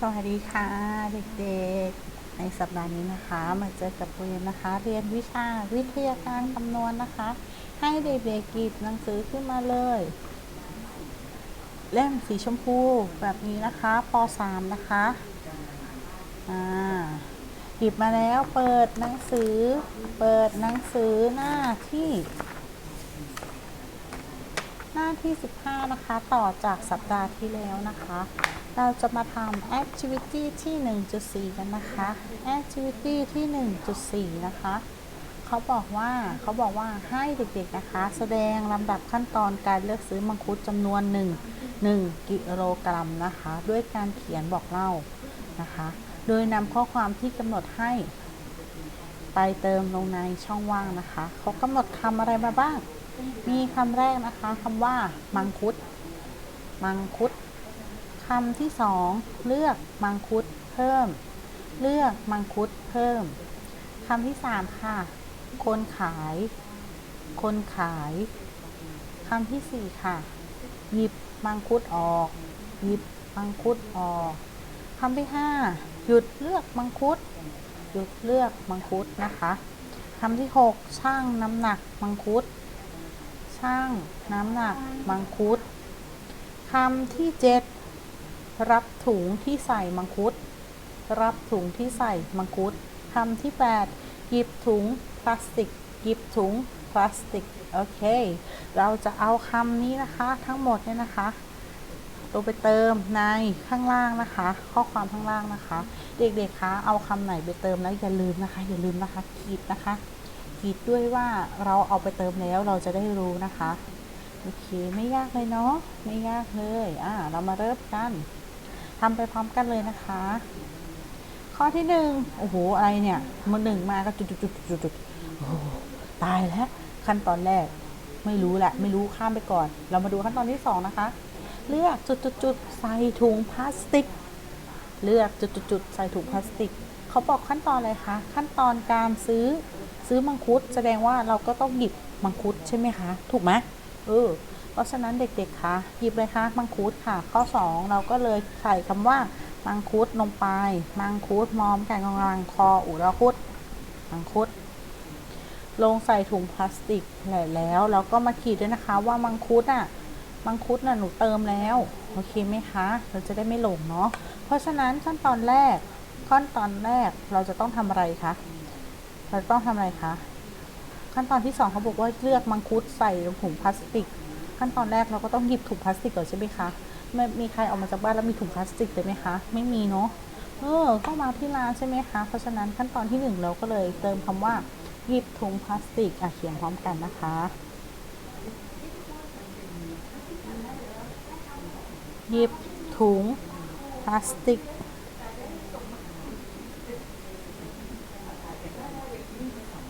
สวัสดีค่ะเด็กๆ ในสัปดาห์นี้นะคะ มาเจอกับเรียนนะคะ เรียนวิชาวิทยาการคำนวณนะคะ ให้เด็กๆหยิบหนังสือขึ้นมาเลย เล่มสีชมพูแบบนี้นะคะป .3 นะคะอ่าหยิบมาแล้วเปิดหนังสือ เปิดหนังสือหน้าที่ หน้าที่ 15 นะคะ ต่อจากสัปดาห์ที่แล้วนะคะ เราจะมาทำ activity ที่ 1.4 กันนะคะ activity ที่ 1.4 นะคะ เขาบอกว่าเขาบอกว่าให้เด็กๆนะคะ แสดงลำดับขั้นตอนการเลือกซื้อมังคุดจำนวน 1 1 กิโลกรัมนะคะ ด้วยการเขียนบอกเล่านะคะ โดยนำข้อความที่กำหนดให้ ไปเติมลงในช่องว่างนะคะ เขากำหนดคำอะไรมาบ้าง มีคำแรกนะคะคำว่ามังคุด มังคุดคำที่สองเลือกมังคุดเพิ่ม เลือกมังคุดเพิ่มคำที่สามค่ะ คนขาย คนขายคำที่สี่ค่ะ หยิบมังคุดออก หยิบมังคุดออกคำที่ห้าหยุดเลือกมังคุด หยุดเลือกมังคุดนะคะคำที่หกช่างน้ำหนักมังคุด ช่างน้ำหนัก มังคุดคำที่เจ็ดรับถุงที่ใส่มังคุด รับถุงที่ใส่มังคุดคำที่8หยิบถุงพลาสติกหยิบถุงพลาสติกโอเค เราจะเอาคำนี้นะคะทั้งหมดเนี่ยนะคะตัวไปเติมในข้างล่างนะคะ ข้อความข้างล่างนะคะ เด็กๆคะเอาคำไหนไปเติมแล้วอย่าลืมนะคะ อย่าลืมนะคะขีดนะคะ ขีดด้วยว่าเราเอาไปเติมแล้วเราจะได้รู้นะคะ โอเค ไม่ยากเลยเนาะไม่ยากเลยอ่าเรามาเริ่มกันทำไปพร้อมกันเลยนะคะ ข้อที่หนึ่งโอ้โหอะไรเนี่ยมันหนึ่งมาก็จุดจุดจุดจุดจุดโอ้ตายแล้วขั้นตอนแรก ไม่รู้แหละ ไม่รู้ข้ามไปก่อน เรามาดูขั้นตอนที่สองนะคะ เลือกจุดจุดจุดใส่ถุงพลาสติก เลือกจุดจุดจุดใส่ถุงพลาสติก เขาบอกขั้นตอนอะไรคะขั้นตอนการซื้อ ซื้อมังคุดแสดงว่าเราก็ต้องหยิบมังคุดใช่ไหมคะ ถูกไหมเออ เพราะฉะนั้นเด็กๆคะหยิบเลยคะมังคุดค่ะ ข้อ 2 เราก็เลยใส่คำว่ามังคุดลงไป มังคุดมอมแก่งกำลังคออุรคุดมังคุด ลงใส่ถุงพลาสติกแล้วเราก็มาขีดด้วยนะคะว่ามังคุดอะมังคุดน่ะหนูเติมแล้วโอเคไหมคะ เราจะได้ไม่หลงเนาะเพราะฉะนั้นขั้นตอนแรกขั้นตอนแรกเราจะต้องทำอะไรคะ เราต้องทำอะไรคะขั้นตอนที่สองเขาบอกว่าเลือกมังคุดใส่ถุงพลาสติก ขั้นตอนแรกเราก็ต้องหยิบถุงพลาสติกก่อนใช่ไหมคะไม่มีใครออกมาจากบ้านแล้วมีถุงพลาสติกเลยไหมคะ ไม่มีเนาะเออก็มาที่ร้านใช่ไหมคะ เพราะฉะนั้นขั้นตอนที่หนึ่งเราก็เลยเติมคำว่าหยิบถุงพลาสติกอะเขียนพร้อมกันนะคะหยิบถุงพลาสติก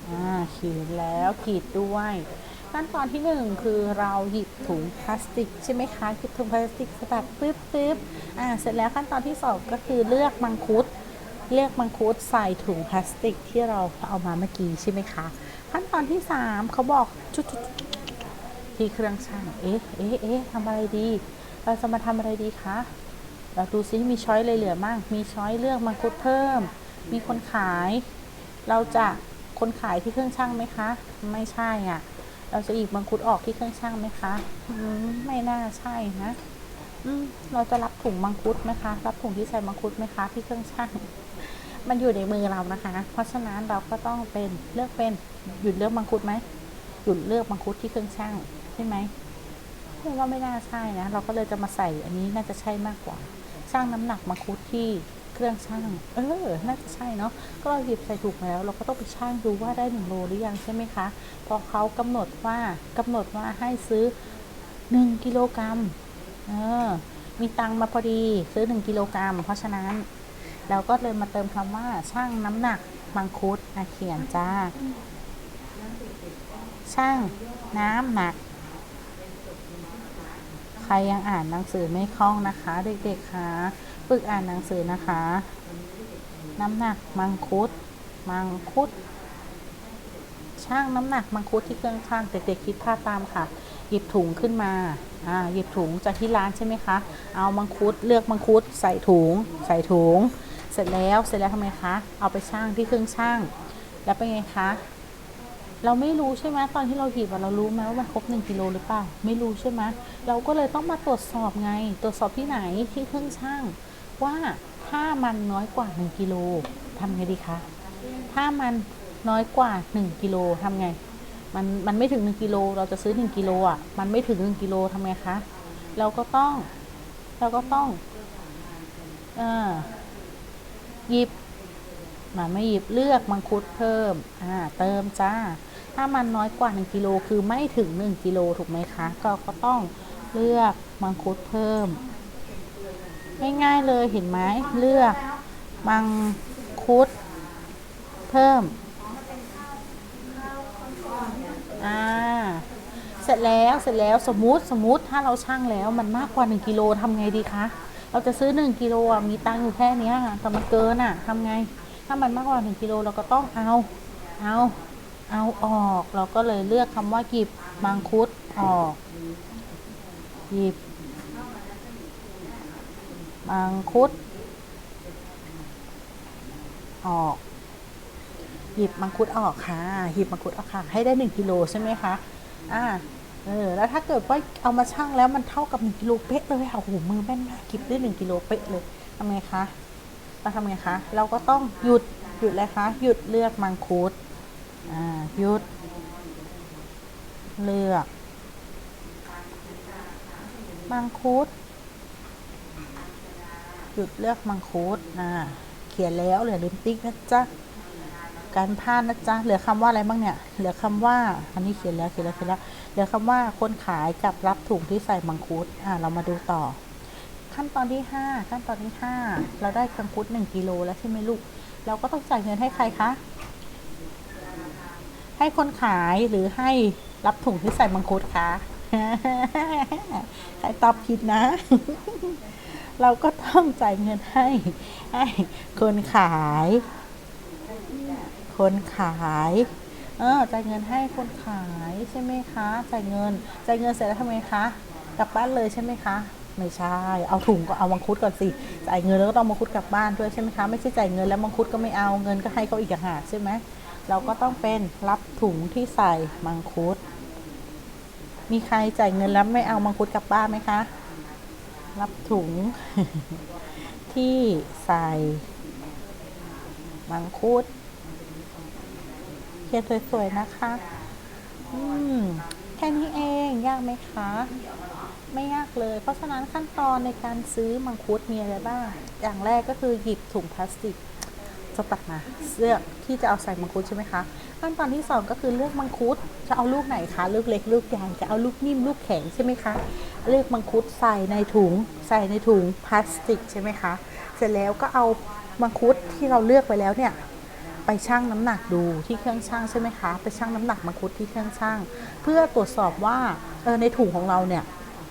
อ่า ขีดแล้วขีดด้วยขั้นตอนที่หนึ่งคือเราหยิบถุงพลาสติกใช่ไหมคะหยิบถุงพลาสติกสตัดปึ๊บปึ๊บอ่าเสร็จแล้วขั้นตอนที่สองก็คือเลือกมังคุดเลือกมังคุดใส่ถุงพลาสติกที่เราเอามาเมื่อกี้ใช่ไหมคะ ขั้นตอนที่สามเขาบอกจุดที่เครื่องช่างเอ๊ะเอ๊ะเอ๊ะทำอะไรดี เราจะมาทำอะไรดีคะเราดูซิมีช้อยเลยเหลือมั่งมีช้อยเลือกมังคุดเพิ่ม มีคนขาย เราจะ คนขายที่เครื่องช่างไหมคะ ไม่ใช่อะ เราจะหยิบมังคุดออกที่เครื่องช่างไหมคะมไม่น่าใช่นะเราจะรับถุงมังคุดไหมคะ รับถุงที่ใส่มังคุดไหมคะ ที่เครื่องช่าง มันอยู่ในมือเรานะคะ เพราะฉะนั้นเราก็ต้องเป็นเลือกเป็นหยุดเลือกมังคุดไหมหยุดเลือกมังคุดที่เครื่องช่างใช่ไหมเรียกว่าไม่น่าใช่นะ เราก็เลยจะมาใส่อันนี้น่าจะใช่มากกว่าช่างน้ำหนักมังคุดที่ เครื่องช่าง เออ น่าจะใช่เนาะ ก็เราหยิบใส่ถุงแล้ว เราก็ต้องไปช่างดูว่าได้หนึ่งโลหรือยังใช่ไหมคะพราะเขากำหนดว่ากำหนดว่าให้ซื้อหนึ่งกิโลกรัม เออ มีตังมาพอดีซื้อหนึ่งกิโลกรัม เพราะฉะนั้น เราก็เลยมาเติมคำว่าช่างน้ำหนักมังคุดอะเขียนจ้า ช่างน้ำหนักใครยังอ่านหนังสือไม่คล่องนะคะ เด็กๆคะ ฝึกอ่านหนังสือนะคะ น้ำหนักมังคุด มังคุด ช่างน้ำหนักมังคุดที่เครื่องช่างเด็กๆคิดภาพตามค่ะ หยิบถุงขึ้นมา อ่า หยิบถุงจากที่ร้านใช่ไหมคะ เอามังคุดเลือกมังคุดใส่ถุง ใส่ถุง เสร็จแล้ว เสร็จแล้วทำไมคะ เอาไปช่างที่เครื่องช่าง แล้วเป็นไงคะ เราไม่รู้ใช่ไหมตอนที่เราหยิบเรารู้ไหมว่ามันครบ1กิโลหรือเปล่า ไม่รู้ใช่ไหมเราก็เลยต้องมาตรวจสอบไง ตรวจสอบที่ไหนที่เครื่องช่าง ว่าถ้ามันน้อยกว่า 1กิโลทำไงดีคะ ถ้ามันน้อยกว่า 1กิโลทำไง มันมันไม่ถึง 1กิโลเราจะซื้อ 1กิโลอะ มันไม่ถึง 1กิโลทำไงคะ เราก็ต้อง เราก็ต้องเออหยิบมันไม่หยิบเลือกมังคุดเพิ่ม อ่า เติมจ้า ถ้ามันน้อยกว่า 1กิโลคือไม่ถึง 1กิโลถูกไหมคะ ก็ก็ต้องเลือกมังคุดเพิ่ม ง่ายๆเลยเห็นไหมเลือกมังคุด เพิ่มอ่าเสร็จแล้วเสร็จแล้วสมมุติสมมุติถ้าเราชั่งแล้วมันมากกว่า 1กิโลทำไงดีคะเราจะซื้อ 1กิโลมีตังค์อยู่แค่นี้แต่มันเกินอะทำไง ถ้ามันมากกว่า 1กิโลเราก็ต้องเอาเอาเอาออก เราก็เลยเลือกคำว่าหยิบมังคุดออกหยิบ มังคุด ออก หยิบมังคุดออกค่ะ หยิบมังคุดออกค่ะ ให้ได้1กิโลใช่ไหมคะอ่าเออแล้วถ้าเกิดว่าเอามาชั่งแล้วมันเท่ากับ1กิโลเป๊ะเลยค่ะโอ้โหมือแม่นมากกิบได้1กิโลเป๊ะเลยทำไงคะเราทำไงคะ เราก็ต้องหยุดหยุดเลยคะหยุดเลือกมังคุดอ่าหยุด เลือก มังคุด หยุดเลือกมังคุดอ่าเขียนแล้วเหลือลิมติ๊กนะจ๊ะการพลานนะจ๊ะเหลือคำว่าอะไรบ้างเนี่ย เหลือคำว่าอันนี้เขียนแล้วเขียนแล้วเขียนแล้วเหลือคำว่าคนขายกับรับถุงที่ใส่มังคุดอ่าเรามาดูต่อ ขั้นตอนที่ 5 ขั้นตอนที่ 5 เราได้มังคุด1กิโลแล้วใช่ไหมลูก เราก็ต้องจ่ายเงินให้ใครคะให้คนขายหรือให้รับถุงที่ใส่มังคุดคะใครตอบผิดนะ เราก็ต้องจ่ายเงินให้ให้คนขาย คนขายเออจ่ายเงินให้คนขายใช่ไหมคะจ่ายเงินจ่ายเงินเสร็จแล้วทำไมคะกลับบ้านเลยใช่ไหมคะ ไม่ใช่ เอาถุงก็เอามังคุดก่อนสิจ่ายเงินแล้วก็ต้องมังคุดกลับบ้านด้วยใช่ไหมคะไม่ใช่จ่ายเงินแล้วมังคุดก็ไม่เอาเงินก็ให้เขาอีกอย่างหากใช่ไหมเราก็ต้องเป็นรับถุงที่ใส่มังคุด มีใครจ่ายเงินแล้วไม่เอามังคุดกลับบ้านไหมคะ รับถุง ที่ใส่มังคุดเขียนสวยๆนะคะ อืม แค่นี้เองยากไหมคะ ไม่ยากเลย เพราะฉะนั้นขั้นตอนในการซื้อมังคุดมีอะไรบ้าง อย่างแรกก็คือหยิบถุงพลาสติกจะตัดมาเลือที่จะเอาใส่มังคุดใช่ไหมคะ ขั้นตอนที่สองก็คือเลือกมังคุดจะเอาลูกไหนคะลูกเล็กลูกใหญ่จะเอาลูกนิ่มลูกแข็งใช่ไหมคะเลือกมังคุดใส่ในถุง ใส่ในถุงพลาสติกใช่ไหมคะเสร็จแล้วก็เอามังคุดที่เราเลือกไปแล้วเนี่ยไปชั่งน้ำหนักดูที่เครื่องชั่งใช่ไหมคะไปชั่งน้ำหนักมังคุดที่เครื่องชั่งเพื่อตรวจสอบว่าเออในถุงของเราเนี่ย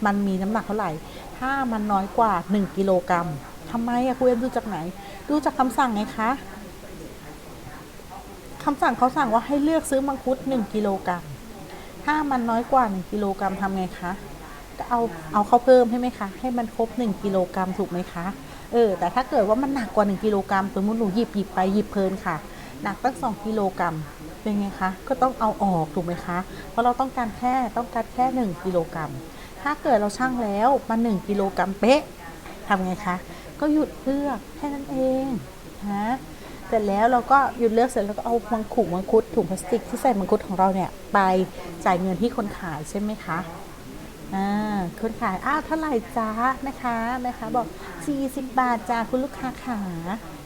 มันมีน้ำหนักเท่าไหร่ ถ้ามันน้อยกว่า 1กิโลกรัมทำไมอะครูเอ็มดูจากไหน ดูจากคำสั่งไงคะ คำสั่งเขาสั่งว่าให้เลือกซื้อมังคุด 1กิโลกรัมถ้ามันน้อยกว่า 1กิโลกรัมทำไงคะก็เอาเอาเข้าเพิ่มให้ไหมคะ ให้มันครบ 1กิโลกรัมถูกไหมคะเออแต่ถ้าเกิดว่ามันหนักกว่า 1กิโลกรัมสมมติหนูหยิบหยิบไปหยิบเพลินค่ะ หนักตั้ง2กิโลกรัมเป็นไงคะก็ต้องเอาออกถูกไหมคะ เพราะเราต้องการแค่ต้องการแค่ 1กิโลกรัมถ้าเกิดเราชั่งแล้วมัน1กิโลกรัมเป๊ะทำไงคะ ก็หยุดเลือกแค่นั้นเองฮะ เสร็จแล้วเราก็หยุดเลือกเสร็จแล้วก็เอามังคุดมังคุดถุงพลาสติกที่ใส่มังคุดของเราเนี่ยไปจ่ายเงินที่คนขายใช่ไหมคะอ่าคนขายอ้าวเท่าไหร่จ้านะคะนะคะบอก 40 บาทจ้าคุณลูกค้าขา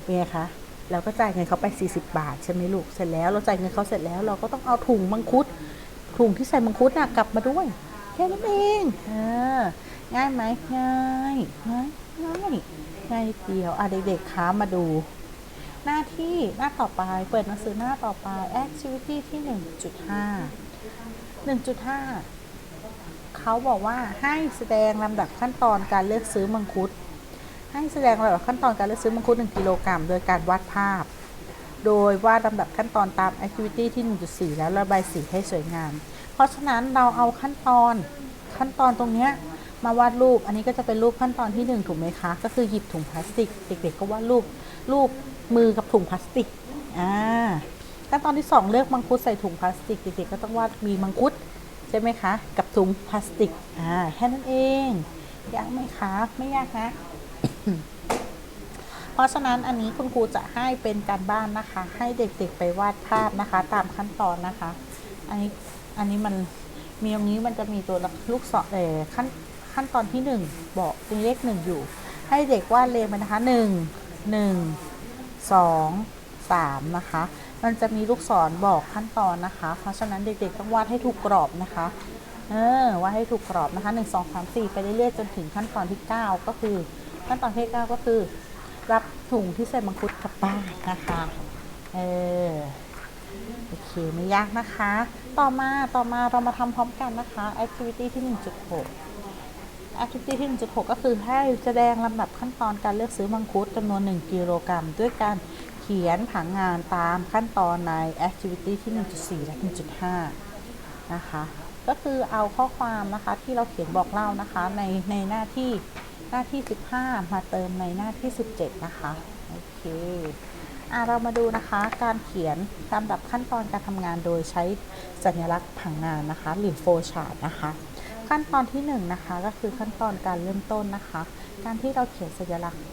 เป็นไงคะเราก็จ่ายเงินเขาไป 40 บาทใช่ไหมลูกเสร็จแล้วเราจ่ายเงินเขาเสร็จแล้วเราก็ต้องเอาถุงมังคุดถุงที่ใส่มังคุดน่ะกลับมาด้วยแค่นั้นเองเออง่ายไหมง่ายง่ายง่ายง่ายเดียวอะเด็กๆคะมาดู หน้าที่หน้าต่อไป เปิดหนังสือหน้าต่อไป activity ที่ 1.5 1.5 เขาบอกว่าให้แสดงลำดับขั้นตอนการเลือกซื้อมังคุด ให้แสดงลำดับขั้นตอนการเลือกซื้อมังคุด 1 กิโลกรัมโดยการวาดภาพ โดยวาดลำดับขั้นตอนตาม activity ที่ 1.4 แล้วระบายสีให้สวยงาม เพราะฉะนั้นเราเอาขั้นตอนขั้นตอนตรงเนี้ยมาวาดรูป อันนี้ก็จะเป็นรูปขั้นตอนที่หนึ่งถูกไหมคะ ก็คือหยิบถุงพลาสติก เด็กๆก็วาดรูป รูป มือกับถุงพลาสติกอ่าขั้นตอนที่สองเลือกมังคุดใส่ถุงพลาสติกเด็กๆก็ต้องวาดมีมังคุดใช่ไหมคะ กับถุงพลาสติกอ่าแค่นั้นเองยากไหมคะไม่ยากนะเพราะฉะนั้นอันนี้คุณครูจะให้เป็นการบ้านนะคะ ให้เด็กๆไปวาดภาพนะคะ ตามขั้นตอนนะคะ อันนี้อันนี้มันมีตรงนี้มันจะมีตัวลูกศรเออขั้นขั้นตอนที่หนึ่งบอกมีเลขหนึ่งอยู่ ให้เด็กวาดเลขไปนะคะหนึ่งหนึ่ง สองสามนะคะ มันจะมีลูกศรบอกขั้นตอนนะคะ เพราะฉะนั้นเด็กๆต้องวาดให้ถูกกรอบนะคะ เออวาดให้ถูกกรอบนะคะหนึ่งสองสามสี่ไปเรื่อยๆ จนถึงขั้นตอนที่เก้าก็คือ ขั้นตอนที่เก้าก็คือ รับถุงที่ใส่มังคุดกลับบ้านนะคะ เออโอเคไม่ยากนะคะ ต่อมาต่อมาเรามาทำพร้อมกันนะคะ activity ที่ 1.6 activity ที่ 1.6 ก็คือให้แสดงลำดับขั้นตอนการเลือกซื้อมังคุดจำนวน 1 กิโลกรัม ด้วยการเขียนผังงานตามขั้นตอนใน activity ที่ 1.4 และ 1.5 นะคะ ก็คือเอาข้อความนะคะที่เราเขียนบอกเล่านะคะในในหน้าที่หน้าที่ 15 มาเติมในหน้าที่ 17 นะคะโอเคอะเรามาดูนะคะการเขียนลำดับขั้นตอนการทำงานโดยใช้สัญลักษณ์ผังงานนะคะ หรือโฟชาร์ตนะคะ ขั้นตอนที่1นงนะคะก็คือขั้นตอนการเริ่มต้นนะคะ การที่เราเขียนสัญลักษณ์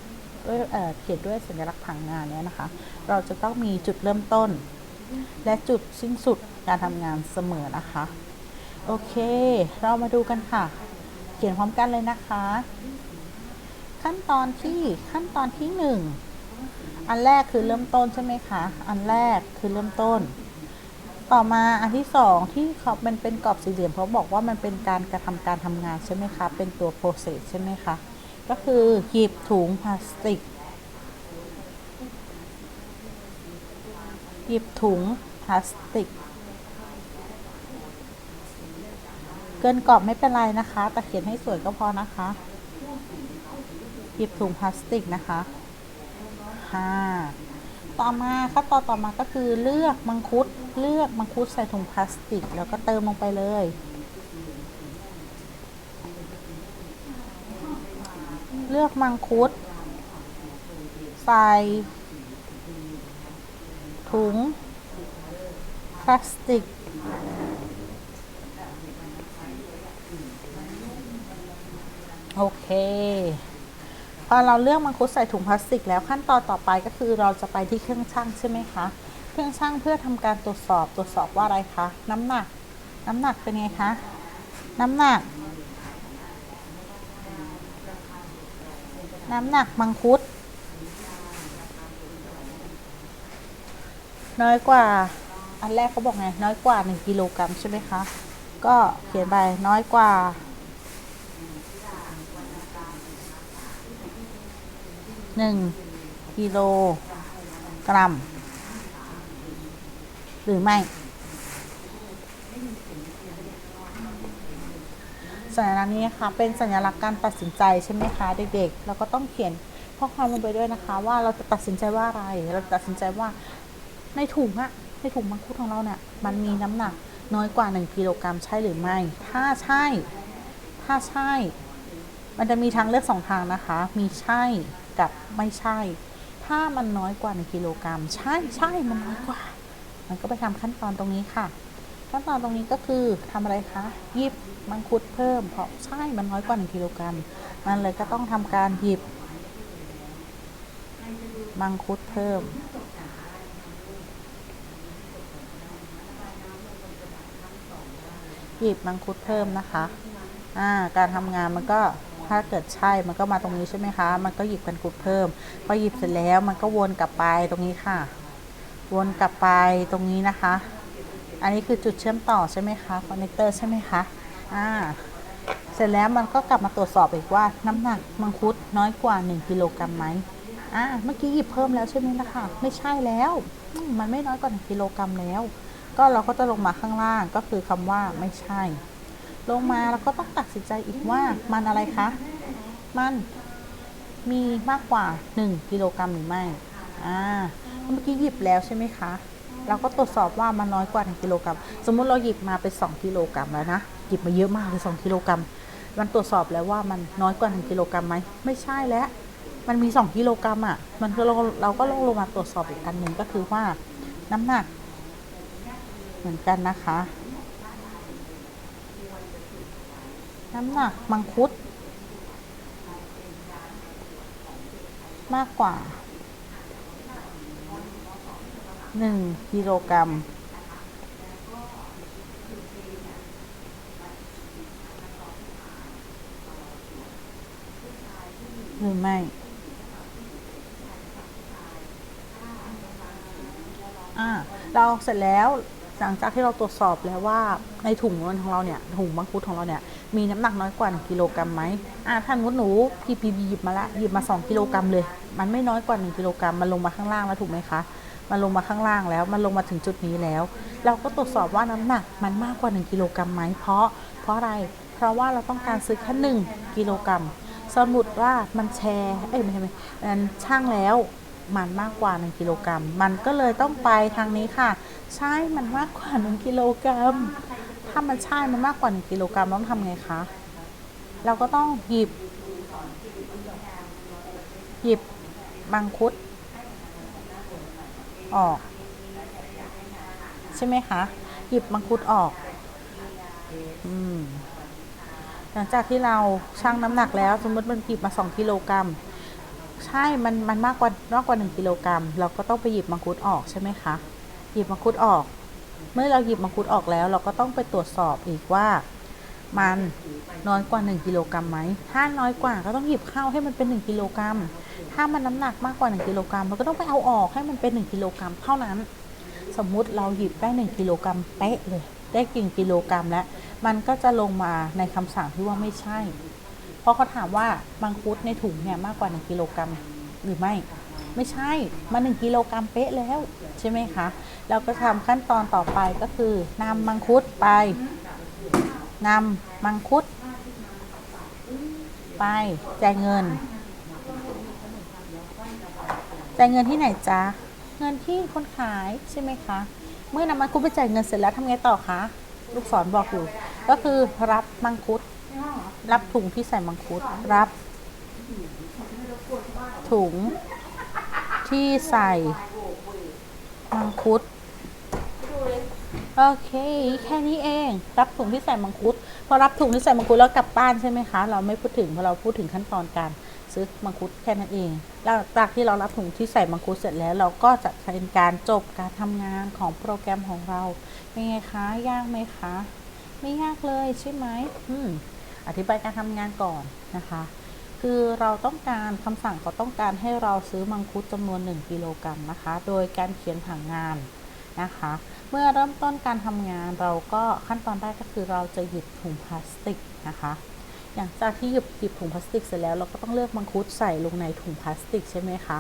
ด้วยเเขียนด้วยสัญลักษณ์ผังงานเนี้ยนะคะ เราจะต้องมีจุดเริ่มต้น และจุดสิ้นสุดการทำงานเสมอนะคะ โอเค เรามาดูกันค่ะ เขียนพร้อมกันเลยนะคะ ขั้นตอนที่ขั้นตอนที่หนึ่งอันแรกคือเริ่มต้นใช่ไหมคะ อันแรกคือเริ่มต้น ต่อมาอันที่สองที่เขามันเป็นกรอบสี่เหลี่ยมเพราะบอกว่ามันเป็นการกระทำการทำงานใช่ไหมคะ เป็นตัว process ใช่ไหมคะ ก็คือหยิบถุงพลาสติก หยิบถุงพลาสติก เกินกรอบไม่เป็นไรนะคะ แต่เขียนให้สวยก็พอนะคะ หยิบถุงพลาสติกนะคะค่ะ ต่อมาขั้นตอนต่อมาก็คือเลือกมังคุดเลือกมังคุดใส่ถุงพลาสติก แล้วก็เติมลงไปเลย เลือกมังคุดใส่ถุงพลาสติก โอเค พอเราเลือกมังคุดใส่ถุงพลาสติกแล้วขั้นตอนต่อไปก็คือเราจะไปที่เครื่องชั่งใช่ไหมคะเครื่องชั่งเพื่อทำการตรวจสอบตรวจสอบว่าอะไรคะน้ำหนัก น้ำหนักเป็นไงคะน้ำหนัก น้ำหนักมังคุด น้อยกว่าอันแรกเขาบอกไงน้อยกว่า 1กิโลกรัมใช่ไหมคะก็เขียนไปน้อยกว่า หนึ่งกิโลกรัม หรือไม่สัญลักษณ์นี้นะคะเป็นสัญลักษณ์การตัดสินใจใช่ไหมคะเด็กๆ เราก็ต้องเขียนข้อความลงไปด้วยนะคะ ว่าเราจะตัดสินใจว่าอะไร เราจะตัดสินใจว่าในถุงอะในถุงมังคุดของเราเนี่ยมันมีน้ำหนักน้อยกว่า 1 กิโลกรัมใช่หรือไม่ ถ้าใช่ ถ้าใช่ มันจะมีทางเลือกสองทางนะคะ มีใช่กับไม่ใช่ ถ้ามันน้อยกว่า1กิโลกรัม ใช่ใช่มันน้อยกว่า มันก็ไปทำขั้นตอนตรงนี้ค่ะ ขั้นตอนตรงนี้ก็คือทำอะไรคะหยิบมังคุดเพิ่ม เพราะใช่มันน้อยกว่า1กิโลกรัม มันเลยก็ต้องทำการหยิบ มังคุดเพิ่มหยิบมังคุดเพิ่มนะคะ อ่า การทำงานมันก็ ถ้าเกิดใช่มันก็มาตรงนี้ใช่ไหมคะ มันก็หยิบมังคุดเพิ่ม พอหยิบเสร็จแล้วมันก็วนกลับไปตรงนี้ค่ะ วนกลับไปตรงนี้นะคะ อันนี้คือจุดเชื่อมต่อใช่ไหมคะคอนเนคเตอร์ใช่ไหมคะอ่าเสร็จแล้วมันก็กลับมาตรวจสอบอีกว่าน้ำหนักมังคุดน้อยกว่า 1กิโลกรัมไหมอ่าเมื่อกี้หยิบเพิ่มแล้วใช่ไหมนะคะไม่ใช่แล้ว มันไม่น้อยกว่า1กิโลกรัมแล้ว ก็เราก็จะลงมาข้างล่างก็คือคำว่าไม่ใช่ ลงมาแล้วก็ต้องตัดสินใจอีกว่ามันอะไรคะ มันมีมากกว่า 1 กิโลกรัมหรือไม่ อ่า เมื่อกี้หยิบแล้วใช่ไหมคะ เราก็ตรวจสอบว่ามันน้อยกว่า 1 กิโลกรัม สมมุติเราหยิบมาเป็น 2 กิโลกรัมแล้วนะ หยิบมาเยอะมากเลย2กิโลกรัม มันตรวจสอบแล้วว่ามันน้อยกว่า 1 กิโลกรัมไหม ไม่ใช่แล้ว มันมี 2 กิโลกรัมอะ มันก็เราเราก็ลงลงมาตรวจสอบอีกอันหนึ่งก็คือว่าน้ำหนัก เหมือนกันนะคะ น้ำหนักมังคุด มากกว่า 1 กิโลกรัมหรือไม่ อ่า เราเสร็จแล้วหลังจากที่เราตรวจสอบแล้วว่าในถุงเงินของเราเนี่ยถุงมังคุดของเราเนี่ย มีน้ำหนักน้อยกว่า 1กิโลกรัมไหมอ่าถ้าสมมติหนูพีพีบีหยิบมาละหยิบมา 2 กิโลกรัมเลย มันไม่น้อยกว่า 1กิโลกรัมมันลงมาข้างล่างแล้วถูกไหมคะมันลงมาข้างล่างแล้ว มันลงมาถึงจุดนี้แล้ว เราก็ตรวจสอบว่าน้ำหนักมันมากกว่า 1กิโลกรัมไหมเพราะ เพราะอะไร เพราะว่าเราต้องการซื้อแค่1กิโลกรัมสมมติว่ามันแชร์ เอ้ยไม่ใช่ไม่มันช่างแล้วมันมากกว่า 1กิโลกรัม มันก็เลยต้องไปทางนี้ค่ะ ใช่ มันมากกว่า 1กิโลกรัม ถ้ามันใช่มันมากกว่า 1 กิโลกรัมต้องทำไงคะ เราก็ต้องหยิบ หยิบมังคุด ออก ใช่ไหมคะ หยิบมังคุดออกอืมหลังจากที่เราชั่งน้ำหนักแล้ว สมมติมันหยิบมา 2 กิโลกรัมใช่ มันมันมากกว่ามากกว่า 1 กิโลกรัมเราก็ต้องไปหยิบมังคุดออกใช่ไหมคะ หยิบมังคุดออก เมื่อเราหยิบมังคุดออกแล้ว เราก็ต้องไปตรวจสอบอีกว่า มันน้อยกว่า 1กิโลกรัมไหม ถ้าน้อยกว่าก็ต้องหยิบเข้าให้มันเป็น 1กิโลกรัม ถ้ามันน้ำหนักมากกว่า 1กิโลกรัมเราก็ต้องไปเอาออกให้มันเป็น 1กิโลกรัมเท่านั้น สมมุติเราหยิบได้ 1กิโลกรัมเป๊ะเลย ได้กี่กิโลกรัมแล้ว มันก็จะลงมาในคำสั่งที่ว่าไม่ใช่ เพราะเขาถามว่ามังคุดในถุงเนี่ยมากกว่า 1กิโลกรัมหรือไม่ ไม่ใช่มัน1กิโลกรัมเป๊ะแล้วใช่ไหมคะเราก็ทำขั้นตอนต่อไปก็คือนำมังคุดไปนำมังคุด ไปจ่ายเงินจ่ายเงินที่ไหนจ๊ะเงินที่คนขายใช่ไหมคะ เมื่อนำมังคุดไปจ่ายเงินเสร็จแล้วทำไงต่อคะลูกศรบอกอยู่ ก็คือรับมังคุด รับถุงที่ใส่มังคุดรับถุง ที่ใส่มังคุด โอเค แค่นี้เอง รับถุงที่ใส่มังคุด พอรับถุงที่ใส่มังคุดแล้วกลับบ้านใช่ไหมคะ เราไม่พูดถึงเพราะเราพูดถึงขั้นตอนการซื้อมังคุดแค่นั้นเองแล้วจากที่เรารับถุงที่ใส่มังคุดเสร็จแล้ว เราก็จะเป็นการจบการทำงานของโปรแกรมของเรา เป็นไงคะ ยากไหมคะ ไม่ยากเลยใช่ไหมอืมอธิบายการทำงานก่อนนะคะ คือเราต้องการคำสั่งเขาต้องการให้เราซื้อมังคุดจำนวน 1 กิโลกรัมนะคะ โดยการเขียนผังงานนะคะ เมื่อเริ่มต้นการทำงานเราก็ขั้นตอนแรกก็คือเราจะหยิบถุงพลาสติกนะคะอย่างจากที่หยิบหยิบถุงพลาสติกเสร็จแล้วเราก็ต้องเลือกมังคุดใส่ลงในถุงพลาสติกใช่ไหมคะ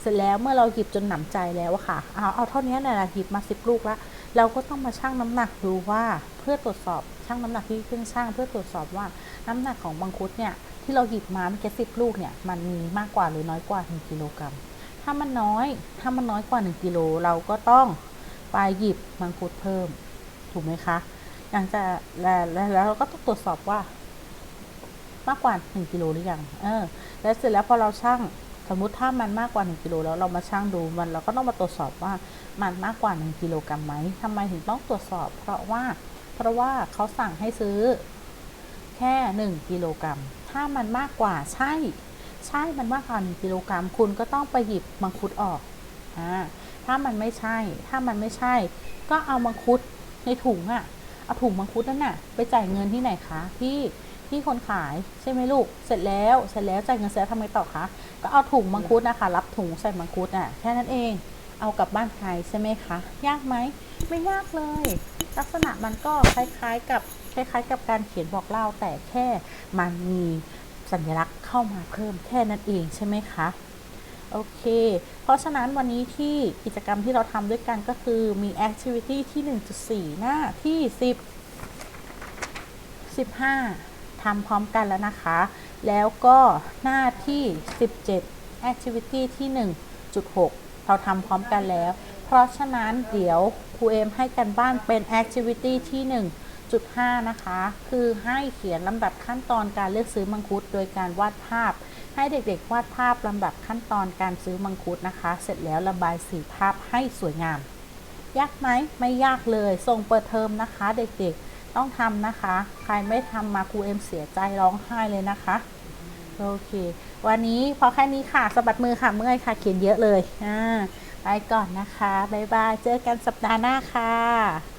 เสร็จแล้วเมื่อเราหยิบจนหนำใจแล้วอะค่ะเอาเอาเท่านี้แหละหยิบมาสิบลูกล้วเราก็ต้องมาชั่งน้ำหนักดูว่าเพื่อตรวจสอบชั่งน้ำหนักที่เครื่องชั่งเพื่อตรวจสอบว่าน้ำหนักของมังคุดเนี่ย ที่เราหยิบมาเมื่อกี้สิบลูกเนี่ยมันมีมากกว่าหรือน้อยกว่า 1กิโลกรัม ถ้ามันน้อย ถ้ามันน้อยกว่า 1กิโลเราก็ต้องไปหยิบมังคุดเพิ่ม ถูกไหมคะหลังจากแล้วแล้วเราก็ต้องตรวจสอบว่ามากกว่า 1กิโลหรือยัง เออ แล้วเสร็จแล้วพอเราชั่งสมมุติถ้ามันมากกว่า 1กิโลแล้วเรามาชั่งดูมันเราก็ต้องมาตรวจสอบว่ามันมากกว่า 1กิโลกรัมไหมทำไมถึงต้องตรวจสอบ เพราะว่า เพราะว่าเขาสั่งให้ซื้อแค่ 1กิโลกรัม ถ้ามันมากกว่าใช่ ใช่มันมากกว่า1กิโลกรัมคุณก็ต้องไปหยิบมังคุดออกอ่าถ้ามันไม่ใช่ ถ้ามันไม่ใช่ ก็เอามังคุดในถุงอะเอาถุงมังคุดนั่นน่ะ ไปจ่ายเงินที่ไหนคะที่ที่คนขายใช่ไหมลูก เสร็จแล้วเสร็จแล้วจ่ายเงินเสร็จแล้วทำไงต่อคะก็เอาถุงมังคุดนะคะ รับถุงใส่มังคุดน่ะแค่นั้นเอง เอากลับบ้านใครใช่ไหมคะ ยากไหมไม่ยากเลย ลักษณะมันก็คล้ายๆกับ คล้าย ๆ กับการเขียนบอกเล่าแต่แค่มันมีสัญลักษณ์เข้ามาเพิ่มแค่นั้นเองใช่ไหมคะโอเค เพราะฉะนั้นวันนี้ที่กิจกรรมที่เราทำด้วยกันก็คือมี activity ที่ 1.4 หน้าที่ 10 15ทำพร้อมกันแล้วนะคะ แล้วก็หน้าที่ 17 activity ที่ 1.6 เราทำพร้อมกันแล้ว เพราะฉะนั้นเดี๋ยวครูเอมให้กันบ้านเป็น activity ที่ จุด 5 นะคะ คือให้เขียนลำดับขั้นตอนการเลือกซื้อมังคุด โดยการวาดภาพ ให้เด็กๆ วาดภาพลำดับขั้นตอนการซื้อมังคุดนะคะ เสร็จแล้วระบายสีภาพให้สวยงาม ยากไหมไม่ยากเลย ส่งเปิดเทอมนะคะ เด็กๆ ต้องทำนะคะ ใครไม่ทำมาครูเอ็มเสียใจร้องไห้เลยนะคะ โอเค วันนี้พอแค่นี้ค่ะสะบัดมือค่ะเมื่อยค่ะเขียนเยอะเลยอ่าไปก่อนนะคะบ๊ายบายเจอกันสัปดาห์หน้าค่ะ